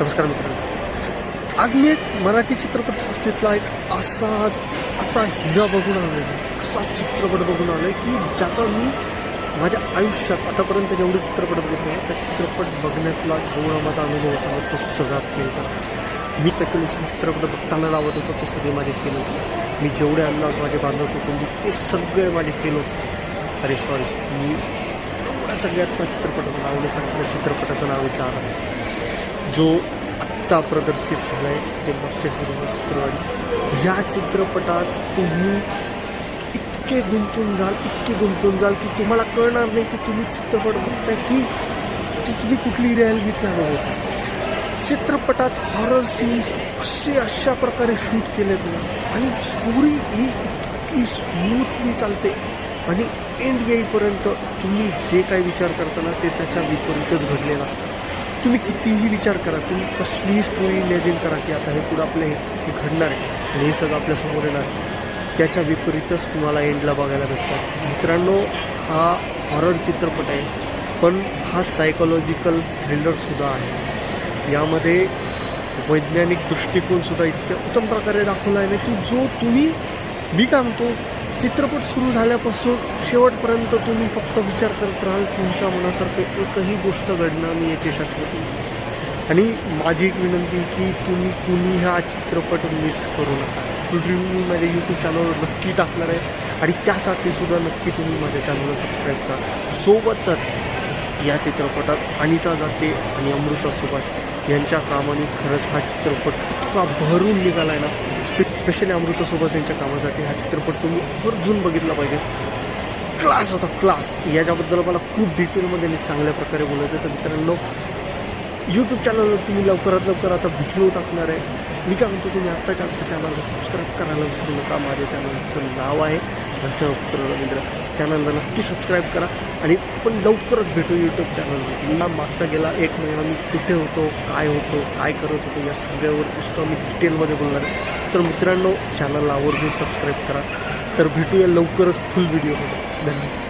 नमस्कार मित्रांनो. आज मी एक मराठी चित्रपटसृष्टीतला एक असा असा हिरा बघून आलो असा चित्रपट बघून आलो की ज्याचा मी माझ्या आयुष्यात आतापर्यंत जेवढे चित्रपट बघितले त्या चित्रपट बघण्यातला जेवढा माझा अनुभव होता तो सगळा फेल होता. मी स्पेक्युलेशन चित्रपट बघताना लावत होतो ते सगळे माझे फेल होते. मी जेवढे अंदाज माझे बांधत होतो मी ते सगळे माझे फेल होत. होते अरे सॉरी मी एवढ्या सगळ्यात चित्रपटाचं नाव नाही सांगितलं चित्रपटाचं नाव विचार आहे जो आत्ता प्रदर्शित झाला आहे जे मागच्या शुक्रवार शुक्रवारी या चित्रपटात तुम्ही इतके गुंतून जाल इतके गुंतून जाल की तुम्हाला कळणार नाही की तुम्ही चित्रपट बघताय की तुम्ही कुठली रिॲलिटी होता. चित्रपटात हॉरर सीन्स असे अशा प्रकारे शूट केलेत ना आणि स्टोरी ही इतकी स्मूथली चालते. आणि एंड येईपर्यंत तुम्ही जे काही विचार करताना ते त्याच्या विपरीतच घडलेलं असतं. तुम्ही कितीही विचार करा तुम्ही कसलीही स्टोरी इमॅजिन करा की आता हे पुढं आपलं हे ते घडणार आहे. आणि हे सगळं आपल्यासमोर येणार त्याच्या विपरीतच तुम्हाला एंडला बघायला भेटतात. मित्रांनो हा हॉरर चित्रपट आहे पण हा सायकोलॉजिकल थ्रिलरसुद्धा आहे. यामध्ये वैज्ञानिक दृष्टिकोनसुद्धा इतक्या उत्तम प्रकारे दाखवला आहे ना की जो तुम्ही मी काय म्हणतो चित्रपट सुरू झाल्यापासून शेवटपर्यंत तुम्ही फक्त विचार करत राहाल तुमच्या मनासारखं एकही गोष्ट घडणार नाही याची शाश्वती. आणि माझी एक विनंती की तुम्ही कुणी हा चित्रपट मिस करू नका. रिव्ह्यू मी माझ्या यूट्यूब चॅनलवर नक्की टाकणार आहे. आणि त्यासाठी सुद्धा नक्की तुम्ही माझ्या चॅनलला सबस्क्राईब करा. सोबतच या चित्रपटात अनिता दाते आणि अमृता सुभाष यांच्या कामाने खरंच हा चित्रपट इतका भरून निघाला आहे ना. स्पे स्पेशली अमृता सुभाष यांच्या कामासाठी हा चित्रपट तुम्ही अर्जून बघितला पाहिजे. क्लास होता क्लास याच्याबद्दल मला खूप डिटेलमध्ये आणि चांगल्या प्रकारे बोलायचं तर मित्रांनो यूट्यूब चॅनलवर तुम्ही लवकरात लवकर आता व्हिडिओ टाकणार आहे. मी काय म्हणतो तुम्ही आत्ताच्या आत्ता चॅनलला सबस्क्राईब करायला विसरू नका. माझ्या चॅनलचं नाव आहे पुत्र रवींद्र चॅनलला नक्की सबस्क्राईब करा. आणि आपण लवकरच भेटू यूट्यूब चॅनलवर मला मागचा गेला एक महिना मी कुठे होतो काय होतो काय करत होतो या सगळ्यावर पुस्तक मी डिटेलमध्ये बोलणार आहे. तर मित्रांनो चॅनलला आवर्जून सबस्क्राईब करा. तर भेटूया लवकरच फुल व्हिडिओमध्ये धन्यवाद.